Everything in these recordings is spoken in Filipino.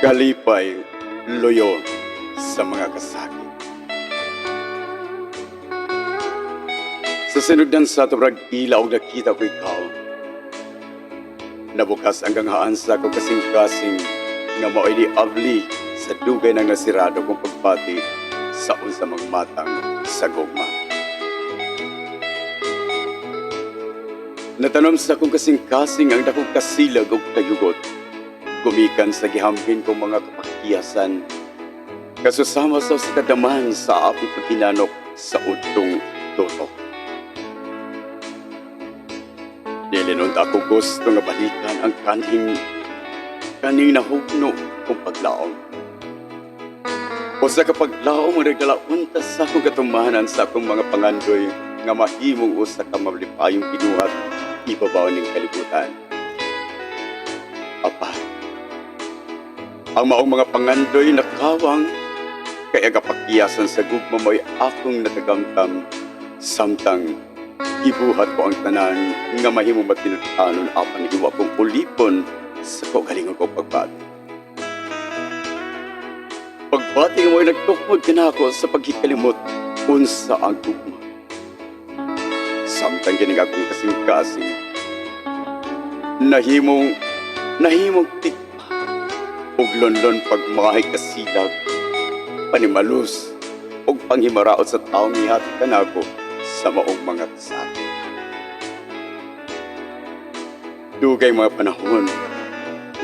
Kalipay, loyo sa mga kasakit. Sa sinugdan sa turag ilaw nakita ko ikaw. Nabukas ang ganghaan sa ko kasing-kasing nga mao'y di abli sa dugay ng nasirado kong pagpati sa unsa mang matang sa gugma. Natanom sa kong kasing-kasing ang dakong kasilag ug kayugot. Gumikan sa gihambin kong mga kapakiyasan. Kasusama sa sikadaman sa apong paghinanok sa utong tutok. Nilinund ako gusto nga balikan ang kaning kaning nahugno kong paglaom. O sa kapaglaom mo nagdalauntas sa akong katumahanan sa akong mga pangandoy nga mahimong usa ka mablipayong kinuhat ibabaw ning kalibutan. Apa, ang maong mga pangandoy na kawang kaya kapakiyasan sa gugma mo'y akong natagamtam samtang gibuhat ko ang tanan nga mahimo matinutanon apan hiwa kong ulipon sa kaugalingon kong pagbati. Pagbati mo'y nagtukod ka na ako sa paghikalimot unsa ang gugma. Samtang ginig akong kasing-kasing nahimong nahimong tikpa ug lonlon pagmahay kasilag panimalus ug panghimaraot sa taong ihati kanako sa maong mga kasakit. Dugay mga panahon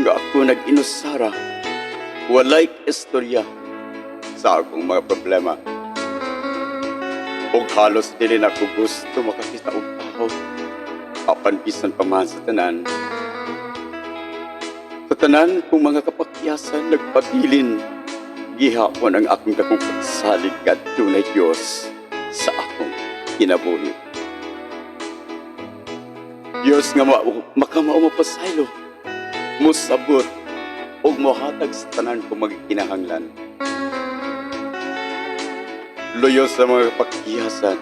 nga ako nag-inusara walay istorya sa akong mga problema. Ug halos dili na ko gusto makakita og tao apan bisan pa man sa tanan. Sa tanan kong mga kapakyasan nagpabilin gihapon ang akong dakong pagsalig kadto na Diyos sa akong kinabuhi. Diyos nga ma makamao mo pasaylo, musabot ug mohatag sa tanan kong magkinahanglan. Loyo sa mga kapakyasan,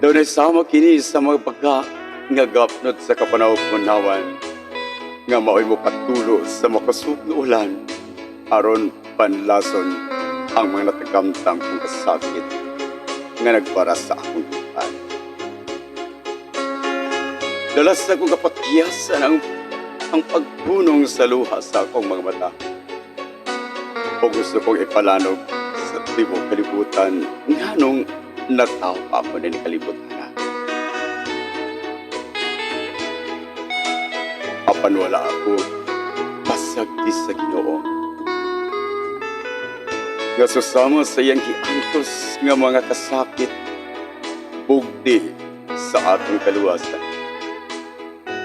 daw na sama kini sa mga pagka nga gapnot sa kapanaw-panawan nga mao'y mo patulo sa makasug nga ulan aron panlason ang mga natagamtang kong kasakit nga nagbara sa akong dupan. Dalas na kong kapakyasan ang, ang pagpunong sa luha sa akong mga mata. O gusto kong ipalanog sa tibok kalibutan nga nung nataw pa ni kalibutan na. Apan wala ako, pasag sa ginoo. Nga susama sa iyang giantos nga mga kasakit, bugdi sa atong kaluwasan.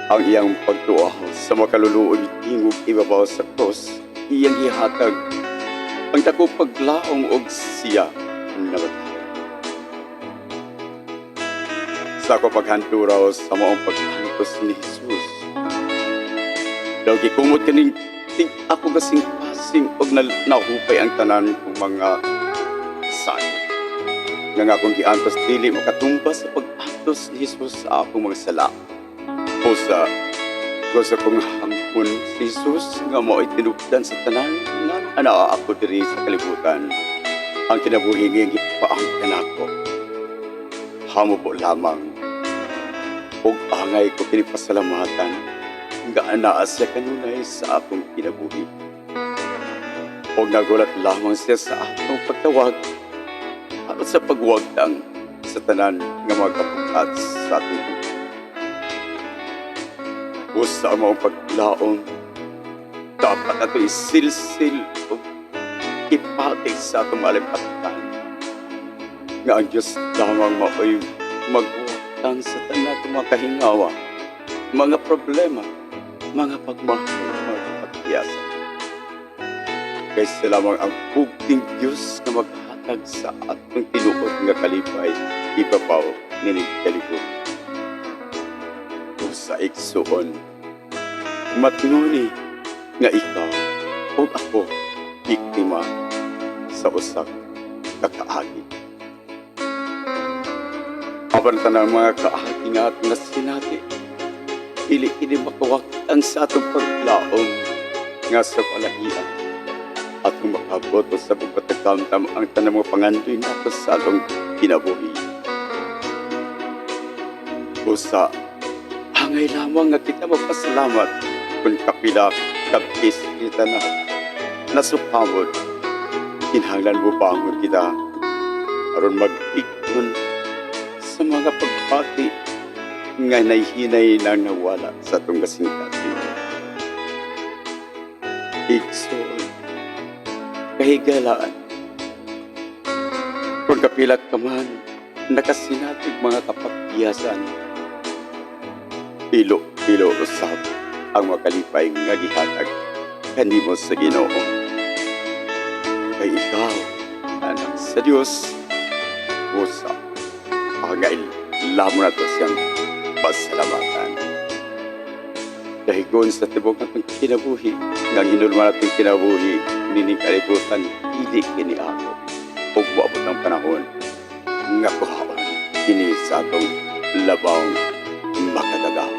Ang iyang pagtuaw sa makaluluoy tingog ibabaw sa cross, iyang ihatag ang dako paglaong og siya namatay. Sa ako paghanturaw sa maong paghantos ni Jesus, daw gikumot kaning ting ako kasing pasing og na, nahupay ang tanan kong mga sakit. Nga nga akong giantos dili makatumba sa pag-antos ni Jesus sa akong mga sala. O sa gusto kong hangkon si Jesus nga mo'y tinubdan sa tanan nga anaa ako diri sa kalibutan. Ang kinabuhi nga gipaangkan ako. Hamo po lamang. Ug angay ko kinipasalamatan nga anaa siya kanunay sa akong kinabuhi. Ug nagulat lamang siya sa akong pagtawag at sa pagwagtang sa tanan nga mga kapukat sa ating. Usa ang mga paglaong dapat ato isilsil o ipatig sa atong malimpatan. Nga ang Diyos lamang mao'y magwagtang sa tanan mga kahingawa, mga problema, mga pagmahal, mga pagkiyasan. Kay sa lamang ang bugting Diyos na maghatag sa atong tinuod nga kalipay, ibabaw ninig kalipod. O sa igsuon, matnuni nga ikaw o ako biktima sa usak kakaagi. Apan tanang mga kaagi nga at nasinati, ili ini makawak ang sa atong paglaong nga sa palahian at kung makaboto sa bugbatakam ang tanang mga pangandoy na kasalong kinabuhi. Usa, hangay lamang nga kita magpasalamat kung kapila kabis kita na nasupamod. Kinahanglan mo bangon kita aron mag-ikon sa mga pagpati nga naihinay na nawala sa itong kasingkati. Igsoon, kahigalaan, kung kapilat ka man, nakasinatig mga kapagpiyasan, pilo-pilo usab ang makalipay nga gihatag kanimo sa Ginoo. Kay ikaw, anak sa Dios, usa angay lamo na to siyang pasalamatan. Dahigon sa tibok natong kinabuhi, nga hinulma natong kinabuhi, nining kalibutan, hindi kini ako. Ug maabot ang panahon, nga kuhaon, kini sa atong labawng makatagaw.